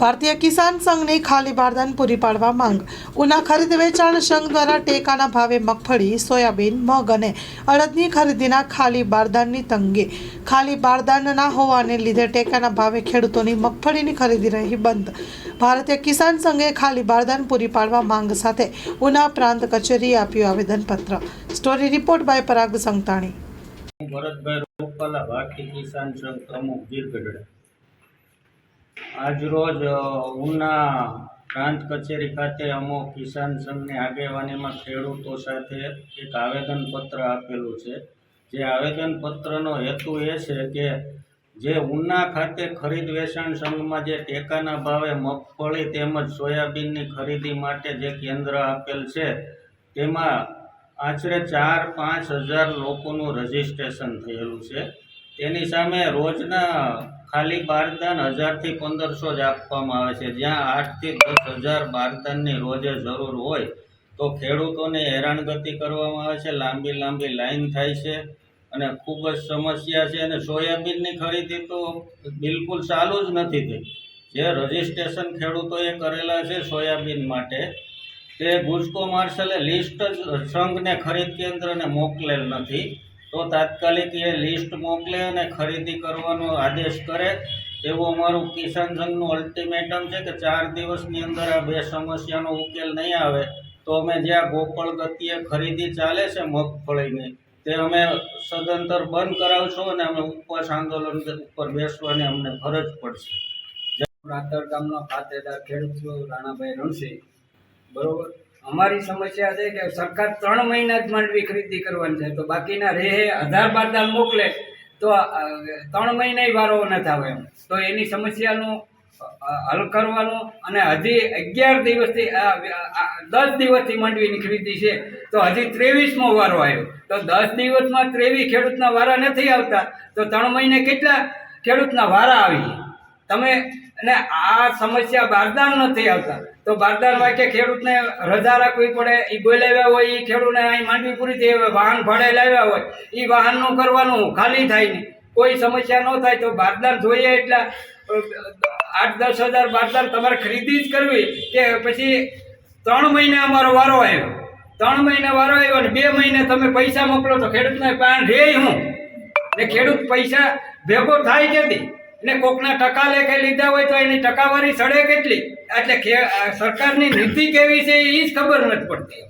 ભારતીય કિસાન સંઘની ખાલી બારદાન પૂરી પાડવા માંગ. ઉના ખરીદ વેચાણ સંઘ દ્વારા ટેકાના ભાવે મગફળી, સોયાબીન, મગ અને અડદની ખરીદીના ખાલી બારદાનની તંગી. ખાલી બારદાન ના હોવાને લીધે ટેકાના ભાવે ખેડૂતોની મગફળીની ખરીદી રહી બંધ. ભારતીય કિસાન સંઘે ખાલી બારદાન પૂરી પાડવા માંગ સાથે ઉના પ્રાંત કચેરીએ આપ્યું આવેદનપત્ર. Story report by Parag Santani Bharatbhai Rupala Bharatiya Kisan Sangh પ્રમુખ ગીરગઢડા આજરોજ ઉના પ્રાંત કચેરી ખાતે અમો કિસાન સંઘની આગેવાનીમાં ખેડૂતો સાથે એક આવેદનપત્ર આપેલું છે. જે આવેદનપત્રનો હેતુ એ છે કે જે ઉના ખાતે ખરીદ વેચાણ સંઘમાં જે ટેકાના ભાવે મગફળી તેમજ સોયાબીનની ખરીદી માટે જે કેન્દ્ર આપેલ છે, તેમાં આશરે ચાર પાંચ હજાર લોકોનું રજિસ્ટ્રેશન થયેલું છે. તેની સામે રોજના ખાલી બારદાન હજારથી પંદરસો જ આપવામાં આવે છે. જ્યાં આઠથી દસ હજાર બારદાનની રોજે જરૂર હોય તો ખેડૂતોને હેરાનગતિ કરવામાં આવે છે. લાંબી લાંબી લાઈન થાય છે અને ખૂબ જ સમસ્યા છે અને સોયાબીનની ખરીદી તો બિલકુલ ચાલુ જ નથી થઈ. જે રજિસ્ટ્રેશન ખેડૂતોએ કરેલા છે સોયાબીન માટે, તે ગુજકો માર્શલે લિસ્ટ જ સંઘને ખરીદ કેન્દ્રને મોકલેલ નથી. તો તાત્કાલિક એ લિસ્ટ મોકલે અને ખરીદી કરવાનો આદેશ કરે. એવું અમારું કિસાન સંઘનું અલ્ટિમેટમ છે કે ચાર દિવસની અંદર આ બે સમસ્યાનો ઉકેલ નહીં આવે. તો અમે જ્યાં ગોપળ ગતિએ ખરીદી ચાલે છે મગફળીની, તે અમે સદંતર બંધ કરાવશું અને અમે ઉપવાસ આંદોલન ઉપર બેસવાની અમને ફરજ પડશે. રાતર ગામનો ખાતેદાર ખેડૂત રાણાભાઈ રણસિંહ. બરોબર? અમારી સમસ્યા છે કે સરકાર ત્રણ મહિના જ માંડવી ખરીદી કરવાની છે. તો બાકીના રેહે અઢાર બાર દાલ મોકલે, તો ત્રણ મહિના વારો નથી આવે એમ. તો એની સમસ્યાનું હલ કરવાનું અને હજી અગિયાર દિવસથી દસ દિવસથી માંડવીની ખરીદી છે. તો હજી ત્રેવીસમો વારો આવ્યો. તો દસ દિવસમાં ત્રેવીસ ખેડૂતના વારા નથી આવતા. તો ત્રણ મહિને કેટલા ખેડૂતના વારા આવી? તમે, અને આ સમસ્યા બારદાન નથી આવતા. તો બારદાન વાક્ય ખેડૂતને રજા રાખવી પડે એ બોલાવ્યા હોય એ ખેડૂતને અહીં માંડવી પૂરી થઈ હોય વાહન ભાડે લાવ્યા હોય એ વાહનનું કરવાનું ખાલી થાય નહીં. કોઈ સમસ્યા ન થાય તો બારદાન જોઈએ એટલે, આઠ દસ હજાર બારદાન તમારે ખરીદી જ કરવી કે પછી ત્રણ મહિને અમારો વારો આવ્યો. ત્રણ મહિને વારો આવ્યો અને બે મહિને તમે પૈસા મોકલો તો ખેડૂતને પાન રે હું. ને ખેડૂત પૈસા ભેગો થાય કેથી ને કોકના ટકા લેખે લીધા હોય તો એની ટકાવારી સડે કેટલી? એટલે સરકારની નીતિ કેવી છે એ જ ખબર નથી પડતી.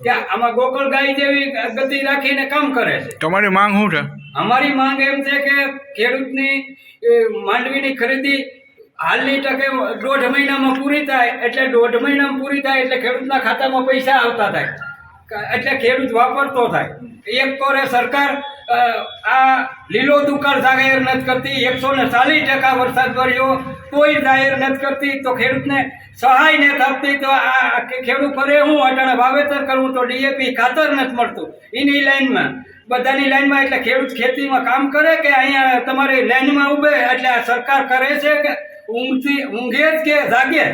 કે આમાં ગોકળ ગાય જેવી ગતિ રાખીને કામ કરે છે. તમારી માંગ શું છે? અમારી માંગ એમ છે કે ખેડૂતની માંડવીની ખરીદી હાલની ટકે દોઢ મહિનામાં પૂરી થાય એટલે દોઢ મહિનામાં પૂરી થાય એટલે ખેડૂતના ખાતામાં પૈસા આવતા થાય. એટલે ખેડૂત વાપરતો થાય. એક તો રે સરકાર આ લીલો દુકાળ જાહેર નથી કરતી, એકસો ને ચાલીસ ટકા વરસાદ વર્યો કોઈ જાહેર નથી કરતી, તો ખેડૂતને સહાય નથી આપતી, તો આ ખેડૂત ફરે, હું અટાણે વાવેતર કરવું તો ડીએપી ખાતર નથી મળતું. એની લાઈનમાં. બધાની લાઈનમાં એટલે ખેડૂત ખેતીમાં કામ કરે કે અહીંયા તમારી લાઈનમાં ઊભે એટલે આ સરકાર કરે છે કે ઊંઘથી ઊંઘે જ કે જાગે?